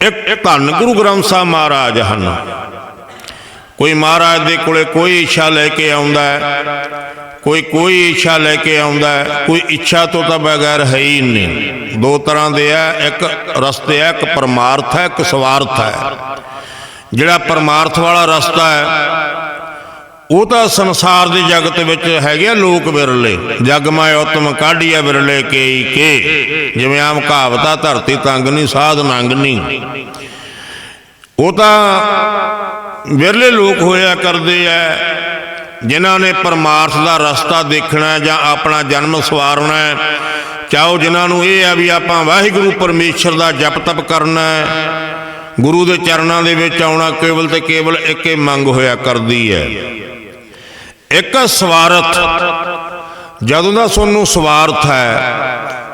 ਇੱਕ ਧੰਨ ਗੁਰੂ ਗ੍ਰੰਥ ਸਾਹਿਬ ਮਹਾਰਾਜ ਹਨ। ਕੋਈ ਮਹਾਰਾਜ ਦੇ ਕੋਲੇ ਕੋਈ ਇੱਛਾ ਲੈ ਕੇ ਆਉਂਦਾ ਹੈ, ਕੋਈ ਕੋਈ ਇੱਛਾ ਲੈ ਕੇ ਆਉਂਦਾ ਹੈ, ਕੋਈ ਇੱਛਾ ਤੋਂ ਤਾਂ ਬਗੈਰ ਹੈ ਹੀ ਨਹੀਂ। ਦੋ ਤਰ੍ਹਾਂ ਦੇ ਆ, ਇੱਕ ਰਸਤੇ ਆ, ਇੱਕ ਪਰਮਾਰਥ ਹੈ ਇੱਕ ਸਵਾਰਥ ਹੈ ਜਿਹੜਾ ਪਰਮਾਰਥ ਵਾਲਾ ਰਸਤਾ ਹੈ ਉਹ ਤਾਂ ਸੰਸਾਰ ਦੇ ਜਗਤ ਵਿੱਚ ਹੈਗੇ ਆ ਲੋਕ ਵਿਰਲੇ। ਜਗ ਮੈਂ ਉਤਮ ਕਾਢੀਆ ਵਿਰਲੇ ਕੇਈ ਕੇ। ਜਿਵੇਂ ਆਮ ਕਹਾਵਤਾ, ਧਰਤੀ ਤੰਗ ਨਹੀਂ ਸਾਧ ਨੰਗ ਨਹੀਂ ਉਹ ਤਾਂ ਵਿਰਲੇ ਲੋਕ ਹੋਇਆ ਕਰਦੇ ਆ, ਜਿਨ੍ਹਾਂ ਨੇ ਪਰਮਾਰਥ ਦਾ ਰਸਤਾ ਦੇਖਣਾ ਜਾਂ ਆਪਣਾ ਜਨਮ ਸਵਾਰਨਾ ਹੈ। ਚਾਹੋ ਜਿਨ੍ਹਾਂ ਨੂੰ ਇਹ ਆ ਵੀ ਆਪਾਂ ਵਾਹਿਗੁਰੂ ਪਰਮੇਸ਼ਰ ਦਾ ਜਪ ਤਪ ਕਰਨਾ ਹੈ। ਗੁਰੂ ਦੇ ਚਰਨਾਂ ਦੇ ਵਿੱਚ ਆਉਣਾ ਕੇਵਲ ਤੇ ਕੇਵਲ ਇੱਕ ਹੀ ਮੰਗ ਹੋਇਆ ਕਰਦੀ ਹੈ। ਇੱਕ ਸਵਾਰਥ। ਜਦੋਂ ਦਾ ਸੋਨੂੰ ਸਵਾਰਥ ਹੈ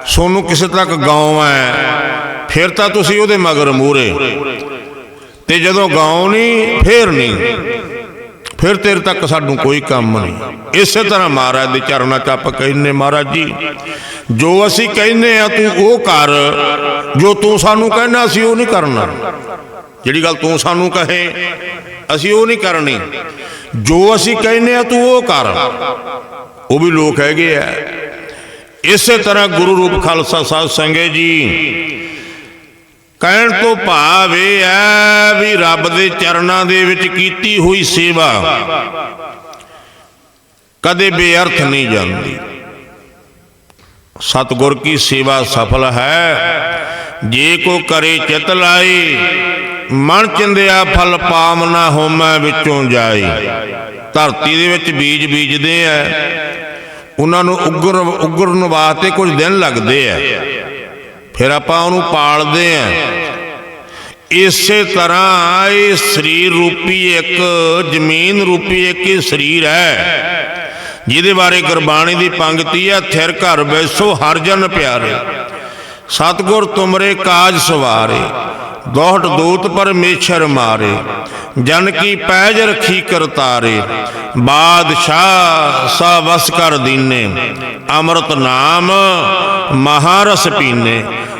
ਸੋਨੂੰ ਕਿਸੇ ਤੱਕ ਗਾਉਂ ਹੈ, ਫਿਰ ਤਾਂ ਤੁਸੀਂ ਉਹਦੇ ਮਗਰ ਮੂਰੇ ਤੇ ਜਦੋਂ ਗਾਉਂ ਨਹੀਂ, ਫੇਰ ਨਹੀਂ। ਫਿਰ ਤੇਰੇ ਤੱਕ ਸਾਨੂੰ ਕੋਈ ਕੰਮ ਨਹੀਂ। ਇਸੇ ਤਰ੍ਹਾਂ ਮਹਾਰਾਜ ਦੇ ਚਰਨਾਂ 'ਚ ਆਪਾਂ ਕਹਿੰਨੇ ਮਹਾਰਾਜ ਜੀ, ਜੋ ਅਸੀਂ ਕਹਿੰਨੇ ਆ ਤੂੰ ਉਹ ਕਰ, ਜੋ ਤੂੰ ਸਾਨੂੰ ਕਹਿਣਾ ਅਸੀਂ ਉਹ ਨਹੀਂ ਕਰਨਾ। ਜਿਹੜੀ ਗੱਲ ਤੂੰ ਸਾਨੂੰ ਕਹੇ, ਅਸੀਂ ਉਹ ਨਹੀਂ ਕਰਨੀ। ਜੋ ਅਸੀਂ ਕਹਿੰਨੇ ਆ ਤੂੰ ਉਹ ਕਰ। ਉਹ ਵੀ ਲੋਕ ਹੈਗੇ ਆ। ਇਸੇ ਤਰ੍ਹਾਂ ਗੁਰੂ ਰੂਪ ਖਾਲਸਾ ਸਾਹਿਬ ਸੰਗੇ ਜੀ ਕਹਿਣ ਤੋਂ ਭਾਵ ਇਹ ਹੈ ਵੀ ਰੱਬ ਦੇ ਚਰਨਾਂ ਦੇ ਵਿੱਚ ਕੀਤੀ ਹੋਈ ਸੇਵਾ ਕਦੇ ਬੇਅਰਥ ਨਹੀਂ ਜਾਂਦੀ। ਸਤਗੁਰ ਕੀ ਸੇਵਾ ਸਫਲ ਹੈ? ਜੇ ਕੋ ਕਰੇ ਚਿਤ ਲਾਈ ਮਨ ਚਿੰਦਿਆ ਫਲ ਪਾਵਨਾ ਹੋਮੈ ਵਿੱਚੋਂ ਜਾਈ ਧਰਤੀ ਦੇ ਵਿੱਚ ਬੀਜ ਬੀਜਦੇ ਆ ਉਹਨਾਂ ਨੂੰ ਉਗਰ ਉਗਰਨ ਵਾਸਤੇ ਕੁਝ ਦਿਨ ਲੱਗਦੇ ਆ ਫਿਰ ਆਪਾਂ ਉਹਨੂੰ ਪਾਲਦੇ ਆ ਇਸੇ ਤਰ੍ਹਾਂ ਇਹ ਸਰੀਰ ਰੂਪੀ ਇੱਕ ਜ਼ਮੀਨ ਰੂਪੀ ਇੱਕ ਸਰੀਰ ਹੈ। ਜਿਹਦੇ ਬਾਰੇ ਗੁਰਬਾਣੀ ਦੀ ਪੰਕਤੀ ਹੈ, ਥਿਰ ਘਰ ਬੈਸੋ ਹਰ ਜਨ ਪਿਆਰੇ। ਸਤਗੁਰ ਤੁਮਰੇ ਕਾਜ ਸਵਾਰੇ ਦੋਹਟ ਦੂਤ ਪਰਮੇਸ਼ਰ ਮਾਰੇ। ਜਨ ਕੀ ਪੈਜ ਰਖੀ ਕਰਤਾਰੇ ਬਾਦਸ਼ਾਹ ਸਾ ਵਸ ਕਰ ਦੀਨੇ। ਅੰਮ੍ਰਿਤ ਨਾਮ ਮਹਾਰਸ ਪੀਨੇ।